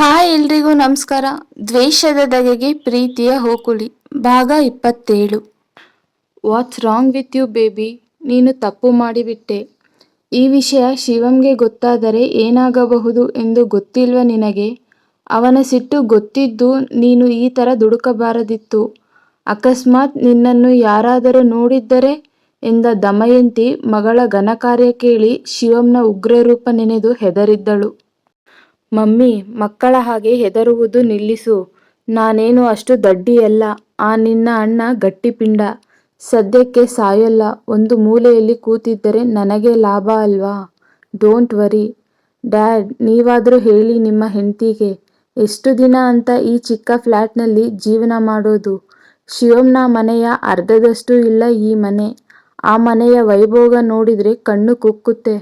Hi ಎಲ್ರಿಗೂ ನಮಸ್ಕಾರ. ದ್ವೇಷದ ದಗೆಗೆ ಪ್ರೀತಿಯ ಹೋಕುಳಿ. ಭಾಗ ಇಪ್ಪತ್ತೇಳು. What's wrong with you baby ನೀನು ತಪ್ಪು ಮಾಡಿಬಿಟ್ಟೆ. ಈ ವಿಷಯ ಶಿವಂಗೆ ಗೊತ್ತಾದರೆ ಏನಾಗಬಹುದು ಎಂದು ಗೊತ್ತಿಲ್ವ ನಿನಗೆ? ಅವನ ಸಿಟ್ಟು ಗೊತ್ತಿದ್ದು ನೀನು ಈ ಥರ ದುಡುಕಬಾರದಿತ್ತು. ಅಕಸ್ಮಾತ್ ನಿನ್ನನ್ನು ಯಾರಾದರೂ ನೋಡಿದ್ದರೆ ಎಂದ ದಮಯಂತಿ ಮಗಳ ಘನಕಾರ್ಯ ಕೇಳಿ ಶಿವಂನ ಉಗ್ರರೂಪ ನೆನೆದು ಹೆದರಿದ್ದಳು. ಮಮ್ಮಿ, ಮಕ್ಕಳ ಹಾಗೆ ಹೆದರುವುದು ನಿಲ್ಲಿಸು. ನಾನೇನು ಅಷ್ಟು ದಡ್ಡಿಯಲ್ಲ, ಆ ನಿನ್ನ ಅಣ್ಣ ಗಟ್ಟಿಪಿಂಡ ಸದ್ಯಕ್ಕೆ ಸಾಯೋಲ್ಲ, ಒಂದು ಮೂಲೆಯಲ್ಲಿ ಕೂತಿದ್ದರೆ ನನಗೆ ಲಾಭ ಅಲ್ವಾ? Don't worry. ಡ್ಯಾಡ್, ನೀವಾದರೂ ಹೇಳಿ ನಿಮ್ಮ ಹೆಂಡತಿಗೆ. ಎಷ್ಟು ದಿನ ಅಂತ ಈ ಚಿಕ್ಕ ಫ್ಲ್ಯಾಟ್ನಲ್ಲಿ ಜೀವನ ಮಾಡೋದು? ಶಿವಮ್ನ ಮನೆಯ ಅರ್ಧದಷ್ಟು ಇಲ್ಲ ಈ ಮನೆ. ಆ ಮನೆಯ ವೈಭೋಗ ನೋಡಿದರೆ ಕಣ್ಣು ಕುಕ್ಕುತ್ತೆ.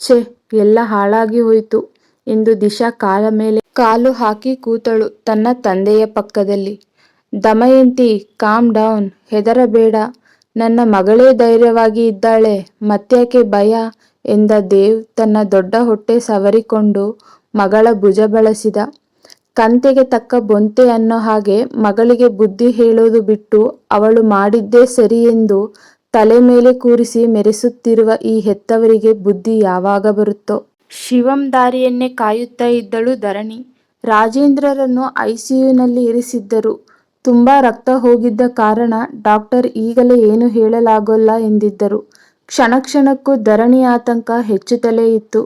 ಛೆ, ಎಲ್ಲ ಹಾಳಾಗಿ ಹೋಯ್ತು. ಎಂದು ದಿಶಾ ಕಾಲ ಮೇಲೆ ಕಾಲು ಹಾಕಿ ಕೂತಳು ತನ್ನ ತಂದೆಯ ಪಕ್ಕದಲ್ಲಿ. ದಮಯಂತಿ ಕಾಮ್ ಡೌನ್ ಹೆದರಬೇಡ. ನನ್ನ ಮಗಳೇ ಧೈರ್ಯವಾಗಿ ಇದ್ದಾಳೆ. ಮತ್ಯಾಕೆ ಭಯ? ಎಂದ ದೇವ್ ತನ್ನ ದೊಡ್ಡ ಹೊಟ್ಟೆ ಸವರಿಕೊಂಡು ಮಗಳ ಭುಜ ಬಳಸಿದ. ಕಂತೆಗೆ ತಕ್ಕ ಬೊಂತೆ ಅನ್ನೋ ಹಾಗೆ ಮಗಳಿಗೆ ಬುದ್ಧಿ ಹೇಳೋದು ಬಿಟ್ಟು ಅವಳು ಮಾಡಿದ್ದೇ ಸರಿ ಎಂದು ತಲೆ ಮೇಲೆ ಕೂರಿಸಿ ಮೆರೆಸುತ್ತಿರುವ ಈ ಹೆತ್ತವರಿಗೆ ಬುದ್ಧಿ ಯಾವಾಗ ಬರುತ್ತೋ? ಶಿವಂ ದಾರಿಯನ್ನೇ ಕಾಯುತ್ತಾ ಇದ್ದಳು ಧರಣಿ. ರಾಜೇಂದ್ರರನ್ನು ಐಸಿಯುನಲ್ಲಿ ಇರಿಸಿದ್ದರು. ತುಂಬಾ ರಕ್ತ ಹೋಗಿದ್ದ ಕಾರಣ ಡಾಕ್ಟರ್ ಈಗಲೇ ಏನು ಹೇಳಲಾಗೋಲ್ಲ ಎಂದಿದ್ದರು. ಕ್ಷಣ ಕ್ಷಣಕ್ಕೂ ಧರಣಿ ಆತಂಕ ಹೆಚ್ಚುತ್ತಲೇ ಇತ್ತು.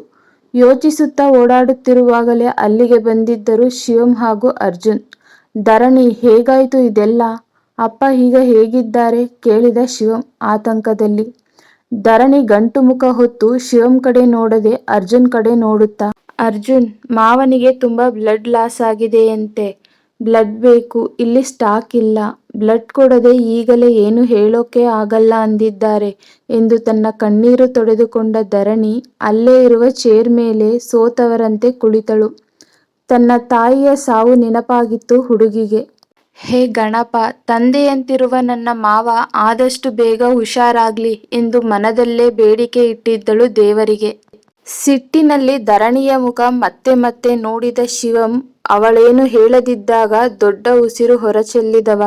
ಯೋಚಿಸುತ್ತಾ ಓಡಾಡುತ್ತಿರುವಾಗಲೇ ಅಲ್ಲಿಗೆ ಬಂದಿದ್ದರು ಶಿವಂ ಹಾಗೂ ಅರ್ಜುನ್. ಧರಣಿ, ಹೇಗಾಯ್ತು ಇದೆಲ್ಲ? ಅಪ್ಪ ಈಗ ಹೇಗಿದ್ದಾರೆ? ಕೇಳಿದ ಶಿವಂ ಆತಂಕದಲ್ಲಿ. ಧರಣಿ ಗಂಟು ಮುಖ ಹೊತ್ತು ಶಿವಂ ಕಡೆ ನೋಡದೆ ಅರ್ಜುನ್ ಕಡೆ ನೋಡುತ್ತಾ, ಅರ್ಜುನ್, ಮಾವನಿಗೆ ತುಂಬಾ ಬ್ಲಡ್ ಲಾಸ್ ಆಗಿದೆಯಂತೆ. ಬ್ಲಡ್ ಬೇಕು, ಇಲ್ಲಿ ಸ್ಟಾಕ್ ಇಲ್ಲ. ಬ್ಲಡ್ ಕೊಡದೆ ಈಗಲೇ ಏನು ಹೇಳೋಕೆ ಆಗಲ್ಲ ಅಂದಿದ್ದಾರೆ ಎಂದು ತನ್ನ ಕಣ್ಣೀರು ತೊಡೆದುಕೊಂಡ ಧರಣಿ ಅಲ್ಲೇ ಇರುವ ಚೇರ್ ಮೇಲೆ ಸೋತವರಂತೆ ಕುಳಿತಳು. ತನ್ನ ತಾಯಿಯ ಸಾವು ನೆನಪಾಗಿತ್ತು ಹುಡುಗಿಗೆ. ಹೇ ಗಣಪ, ತಂದೆಯಂತಿರುವ ನನ್ನ ಮಾವ ಆದಷ್ಟು ಬೇಗ ಹುಷಾರಾಗ್ಲಿ ಎಂದು ಮನದಲ್ಲೇ ಬೇಡಿಕೆ ಇಟ್ಟಿದ್ದಳು ದೇವರಿಗೆ. ಸಿಟ್ಟಿನಲ್ಲಿ ಧರಣಿಯ ಮುಖ ಮತ್ತೆ ಮತ್ತೆ ನೋಡಿದ ಶಿವಂ, ಅವಳೇನು ಹೇಳದಿದ್ದಾಗ ದೊಡ್ಡ ಉಸಿರು ಹೊರಚೆಲ್ಲಿದವ.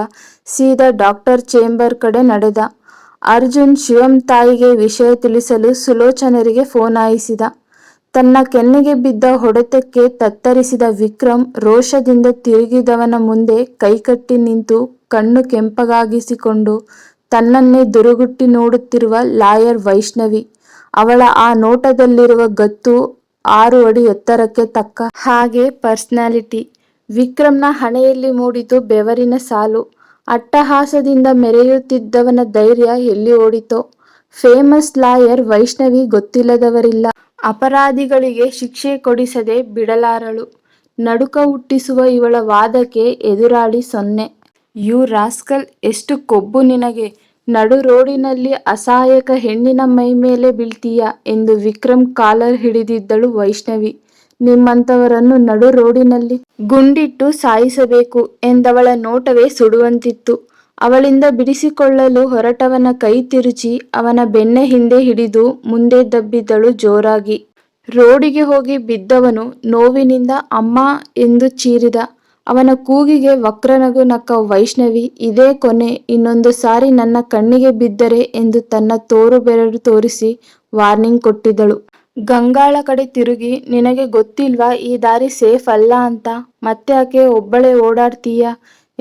ಸೀದಾ ಡಾಕ್ಟರ್ ಚೇಂಬರ್ ಕಡೆ ನಡೆದ. ಅರ್ಜುನ್ ಶಿವಂ ತಾಯಿಗೆ ವಿಷಯ ತಿಳಿಸಲು ಸುಲೋಚನರಿಗೆ ಫೋನಾಯಿಸಿದ ತನ್ನ ಕೆನ್ನೆಗೆ ಬಿದ್ದ ಹೊಡೆತಕ್ಕೆ ತತ್ತರಿಸಿದ ವಿಕ್ರಮ್ ರೋಷದಿಂದ ತಿರುಗಿದವನ ಮುಂದೆ ಕೈಕಟ್ಟಿ ನಿಂತು ಕಣ್ಣು ಕೆಂಪಗಾಗಿಸಿಕೊಂಡು ತನ್ನನ್ನೇ ದುರುಗುಟ್ಟಿ ನೋಡುತ್ತಿರುವ ಲಾಯರ್ ವೈಷ್ಣವಿ. ಅವಳ ಆ ನೋಟದಲ್ಲಿರುವ ಗತ್ತು ಆರು ಅಡಿ ಎತ್ತರಕ್ಕೆ ತಕ್ಕ ಹಾಗೆ ಪರ್ಸನಾಲಿಟಿ. ವಿಕ್ರಮ್ನ ಹಣೆಯಲ್ಲಿ ಮೂಡಿತು ಬೆವರಿನ ಸಾಲು. ಅಟ್ಟಹಾಸದಿಂದ ಮೆರೆಯುತ್ತಿದ್ದವನ ಧೈರ್ಯ ಎಲ್ಲಿ ಓಡಿತೋ. ಫೇಮಸ್ ಲಾಯರ್ ವೈಷ್ಣವಿ ಗೊತ್ತಿಲ್ಲದವರಿಲ್ಲ. ಅಪರಾಧಿಗಳಿಗೆ ಶಿಕ್ಷೆ ಕೊಡಿಸದೆ ಬಿಡಲಾರಳು. ನಡುಕ ಹುಟ್ಟಿಸುವ ಇವಳ ವಾದಕ್ಕೆ ಎದುರಾಳಿ ಸೊನ್ನೆ. ಯು ರಾಸ್ಕಲ್, ಎಷ್ಟು ಕೊಬ್ಬು ನಿನಗೆ. ನಡು ರೋಡಿನಲ್ಲಿ ಅಸಹಾಯಕ ಹೆಣ್ಣಿನ ಮೈ ಮೇಲೆ ಬೀಳ್ತೀಯ ಎಂದು ವಿಕ್ರಮ್ ಕಾಲರ್ ಹಿಡಿದಿದ್ದಳು ವೈಷ್ಣವಿ. ನಿಮ್ಮಂಥವರನ್ನು ನಡು ರೋಡಿನಲ್ಲಿ ಗುಂಡಿಟ್ಟು ಸಾಯಿಸಬೇಕು ಎಂದವಳ ನೋಟವೇ ಸುಡುವಂತಿತ್ತು. ಅವಳಿಂದ ಬಿಡಿಸಿಕೊಳ್ಳಲು ಹೊರಟವನ ಕೈ ತಿರುಚಿ ಅವನ ಬೆನ್ನ ಹಿಂದೆ ಹಿಡಿದು ಮುಂದೆ ದಬ್ಬಿದ್ದಳು ಜೋರಾಗಿ. ರೋಡಿಗೆ ಹೋಗಿ ಬಿದ್ದವನು ನೋವಿನಿಂದ ಅಮ್ಮ ಎಂದು ಚೀರಿದ. ಅವನ ಕೂಗಿಗೆ ವಕ್ರನಗು ನಕ್ಕ ವೈಷ್ಣವಿ, ಇದೇ ಕೊನೆ, ಇನ್ನೊಂದು ಸಾರಿ ನನ್ನ ಕಣ್ಣಿಗೆ ಬಿದ್ದರೆ ಎಂದು ತನ್ನ ತೋರು ಬೆರಳು ತೋರಿಸಿ ವಾರ್ನಿಂಗ್ ಕೊಟ್ಟಿದ್ದಳು. ಗಂಗಾಳ ಕಡೆ ತಿರುಗಿ, ನಿನಗೆ ಗೊತ್ತಿಲ್ವಾ ಈ ದಾರಿ ಸೇಫ್ ಅಲ್ಲ ಅಂತ? ಮತ್ತೆ ಆಕೆ ಒಬ್ಬಳೇ ಓಡಾಡ್ತೀಯ?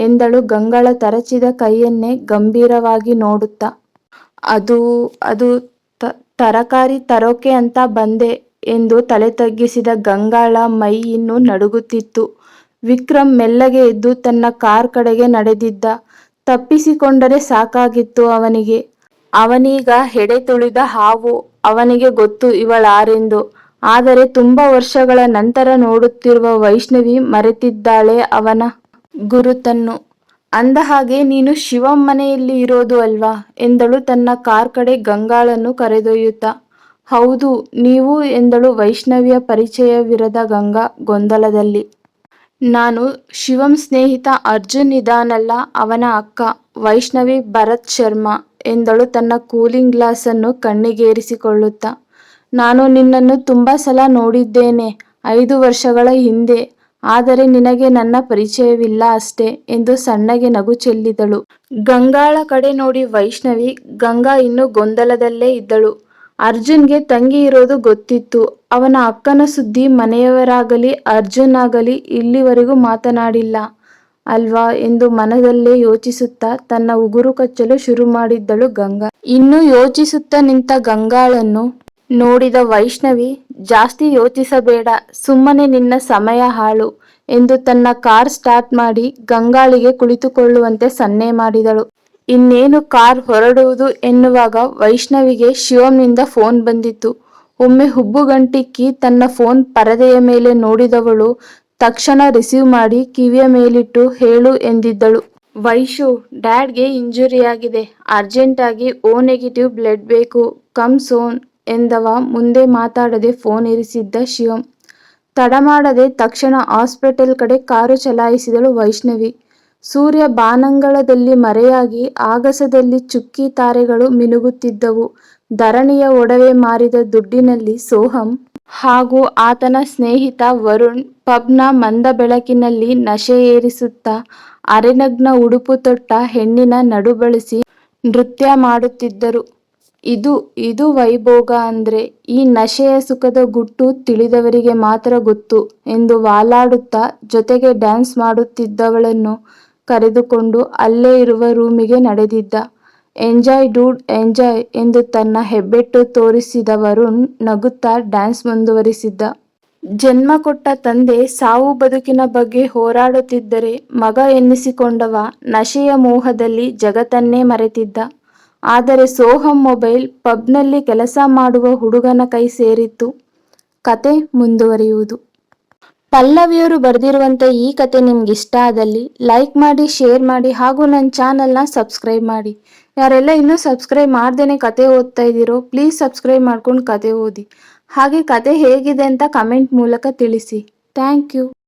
ಎಂದಳು ಗಂಗಳ ತರಚಿದ ಕೈಯನ್ನೇ ಗಂಭೀರವಾಗಿ ನೋಡುತ್ತಾ. ಅದು ಅದು ತರಕಾರಿ ತರೋಕೆ ಅಂತ ಬಂದೆ ಎಂದು ತಲೆ ತಗ್ಗಿಸಿದ ಗಂಗಾಳ ಮೈ ಇನ್ನೂ ನಡುಗುತ್ತಿತ್ತು. ವಿಕ್ರಮ್ ಮೆಲ್ಲಗೆ ಎದ್ದು ತನ್ನ ಕಾರ್ ಕಡೆಗೆ ನಡೆದಿದ್ದ. ತಪ್ಪಿಸಿಕೊಂಡರೆ ಸಾಕಾಗಿತ್ತು ಅವನಿಗೆ. ಅವನೀಗ ಹೆಡೆ ತುಳಿದ ಹಾವು ಅವನಿಗೆ ಗೊತ್ತು ಇವಳಾರೆಂದು. ಆದರೆ ತುಂಬಾ ವರ್ಷಗಳ ನಂತರ ನೋಡುತ್ತಿರುವ ವೈಷ್ಣವಿ ಮರೆತಿದ್ದಾಳೆ ಅವನ ಗುರುತನ್ನು. ಅಂದ ಹಾಗೆ ನೀನು ಶಿವಂ ಮನೆಯಲ್ಲಿ ಇರೋದು ಅಲ್ವಾ? ಎಂದಳು ತನ್ನ ಕಾರ್ ಕಡೆ ಗಂಗಾಳನ್ನು ಕರೆದೊಯ್ಯುತ್ತಾ. ಹೌದು, ನೀವು ಎಂದಳು ವೈಷ್ಣವಿಯ ಪರಿಚಯವಿರದ ಗಂಗಾ ಗೊಂದಲದಲ್ಲಿ. ನಾನು ಶಿವಂ ಸ್ನೇಹಿತ ಅರ್ಜುನ್ ಇದಾನಲ್ಲ, ಅವನ ಅಕ್ಕ, ವೈಷ್ಣವಿ ಭರತ್ ಶರ್ಮಾ, ಎಂದಳು ತನ್ನ ಕೂಲಿಂಗ್ ಗ್ಲಾಸನ್ನು ಕಣ್ಣಿಗೇರಿಸಿಕೊಳ್ಳುತ್ತಾ. ನಾನು ನಿನ್ನನ್ನು ತುಂಬಾ ಸಲ ನೋಡಿದ್ದೇನೆ, ಐದು ವರ್ಷಗಳ ಹಿಂದೆ. ಆದರೆ ನಿನಗೆ ನನ್ನ ಪರಿಚಯವಿಲ್ಲ ಅಷ್ಟೇ ಎಂದು ಸಣ್ಣಗೆ ನಗು ಚೆಲ್ಲಿದಳು. ಗಂಗಾಳ ಕಡೆ ನೋಡಿ ವೈಷ್ಣವಿ, ಗಂಗಾ ಇನ್ನೂ ಗೊಂದಲದಲ್ಲೇ ಇದ್ದಳು. ಅರ್ಜುನ್ಗೆ ತಂಗಿ ಇರೋದು ಗೊತ್ತಿತ್ತು. ಅವನ ಅಕ್ಕನ ಸುದ್ದಿ ಮನೆಯವರಾಗಲಿ ಅರ್ಜುನ್ ಆಗಲಿ ಇಲ್ಲಿವರೆಗೂ ಮಾತನಾಡಿಲ್ಲ. ಅಲ್ವಾ ಎಂದು ಮನದಲ್ಲೇ ಯೋಚಿಸುತ್ತಾ ತನ್ನ ಉಗುರು ಕಚ್ಚಲು ಶುರು ಮಾಡಿದ್ದಳು ಗಂಗಾ. ಇನ್ನೂ ಯೋಚಿಸುತ್ತಾ ನಿಂತ ಗಂಗಾಳನ್ನು ನೋಡಿದ ವೈಷ್ಣವಿ, ಜಾಸ್ತಿ ಯೋಚಿಸಬೇಡ, ಸುಮ್ಮನೆ ನಿನ್ನ ಸಮಯ ಹಾಳು ಎಂದು ತನ್ನ ಕಾರ್ ಸ್ಟಾರ್ಟ್ ಮಾಡಿ ಗಂಗಾಳಿಗೆ ಕುಳಿತುಕೊಳ್ಳುವಂತೆ ಸನ್ನೆ ಮಾಡಿದಳು. ಇನ್ನೇನು ಕಾರ್ ಹೊರಡುವುದು ಎನ್ನುವಾಗ ವೈಷ್ಣವಿಗೆ ಶಿವಂನಿಂದ ಫೋನ್ ಬಂದಿತ್ತು. ಒಮ್ಮೆ ಹುಬ್ಬುಗಂಟಿಕ್ಕಿ ತನ್ನ ಫೋನ್ ಪರದೆಯ ಮೇಲೆ ನೋಡಿದವಳು ತಕ್ಷಣ ರಿಸೀವ್ ಮಾಡಿ ಕಿವಿಯ ಮೇಲಿಟ್ಟು ಹೇಳು ಎಂದಿದ್ದಳು. ವೈಶು, ಡ್ಯಾಡ್ಗೆ ಇಂಜುರಿ ಆಗಿದೆ ಅರ್ಜೆಂಟಾಗಿ ಓ ನೆಗೆಟಿವ್ ಬ್ಲಡ್ ಬೇಕು. ಕಮ್ ಸೋನ್ ಎಂದವ. ಮುಂದೆ ಮಾತಾಡದೆ ಫೋನ್ ಇರಿಸಿದ್ದ ಶಿವಂ. ತಡ ಮಾಡದೆ ತಕ್ಷಣ ಹಾಸ್ಪಿಟಲ್ ಕಡೆ ಕಾರು ಚಲಾಯಿಸಿದಳು ವೈಷ್ಣವಿ. ಸೂರ್ಯ ಬಾನಂಗಳದಲ್ಲಿ ಮರೆಯಾಗಿ ಆಗಸದಲ್ಲಿ ಚುಕ್ಕಿ ತಾರೆಗಳು ಮಿನುಗುತ್ತಿದ್ದವು. ಧರಣಿಯ ಒಡವೆ ಮಾರಿದ ದುಡ್ಡಿನಲ್ಲಿ ಸೋಹಂ ಹಾಗೂ ಆತನ ಸ್ನೇಹಿತ ವರುಣ್ ಪಬ್ನ ಮಂದ ಬೆಳಕಿನಲ್ಲಿ ನಶೆ ಏರಿಸುತ್ತಾ ಅರೆನಗ್ನ ಉಡುಪು ತೊಟ್ಟ ಹೆಣ್ಣಿನ ನಡುಬಳಸಿ ನೃತ್ಯ ಮಾಡುತ್ತಿದ್ದರು. ಇದು ಇದು ವೈಭೋಗ ಅಂದ್ರೆ ಈ ನಶೆಯ ಸುಖದ ಗುಟ್ಟು ತಿಳಿದವರಿಗೆ ಮಾತ್ರ ಗೊತ್ತು ಎಂದು ವಾಲಾಡುತ್ತಾ ಜೊತೆಗೆ ಡ್ಯಾನ್ಸ್ ಮಾಡುತ್ತಿದ್ದವಳನ್ನು ಕರೆದುಕೊಂಡು ಅಲ್ಲೇ ಇರುವ ರೂಮಿಗೆ ನಡೆದಿದ್ದ. ಎಂಜಾಯ್ ಡೂಡ್, ಎಂಜಾಯ್ ಎಂದು ತನ್ನ ಹೆಬ್ಬೆಟ್ಟು ತೋರಿಸಿದ ವರುಣ್ ನಗುತ್ತಾ ಡ್ಯಾನ್ಸ್ ಮುಂದುವರಿಸಿದ್ದ. ಜನ್ಮ ಕೊಟ್ಟ ತಂದೆ ಸಾವು ಬದುಕಿನ ಬಗ್ಗೆ ಹೋರಾಡುತ್ತಿದ್ದರೆ ಮಗ ಎನ್ನಿಸಿಕೊಂಡವ ನಶೆಯ ಮೋಹದಲ್ಲಿ ಜಗತ್ತನ್ನೇ ಮರೆತಿದ್ದ. ಆದರೆ ಸೋಹಂ ಮೊಬೈಲ್ ಪಬ್ನಲ್ಲಿ ಕೆಲಸ ಮಾಡುವ ಹುಡುಗನ ಕೈ ಸೇರಿತ್ತು ಕತೆ ಮುಂದುವರಿಯುವುದು. ಪಲ್ಲವಿಯವರು ಬರೆದಿರುವಂಥ ಈ ಕತೆ ನಿಮ್ಗೆ ಇಷ್ಟ ಆದಲ್ಲಿ ಲೈಕ್ ಮಾಡಿ, ಶೇರ್ ಮಾಡಿ ಹಾಗೂ ನನ್ನ ಚಾನಲ್ನ ಸಬ್ಸ್ಕ್ರೈಬ್ ಮಾಡಿ. ಯಾರೆಲ್ಲ ಇನ್ನೂ ಸಬ್ಸ್ಕ್ರೈಬ್ ಮಾಡ್ದೇನೆ ಕತೆ ಓದ್ತಾ ಇದ್ದೀರೋ ಪ್ಲೀಸ್ ಸಬ್ಸ್ಕ್ರೈಬ್ ಮಾಡ್ಕೊಂಡು ಕತೆ ಓದಿ. ಹಾಗೆ ಕತೆ ಹೇಗಿದೆ ಅಂತ ಕಮೆಂಟ್ ಮೂಲಕ ತಿಳಿಸಿ. Thank you.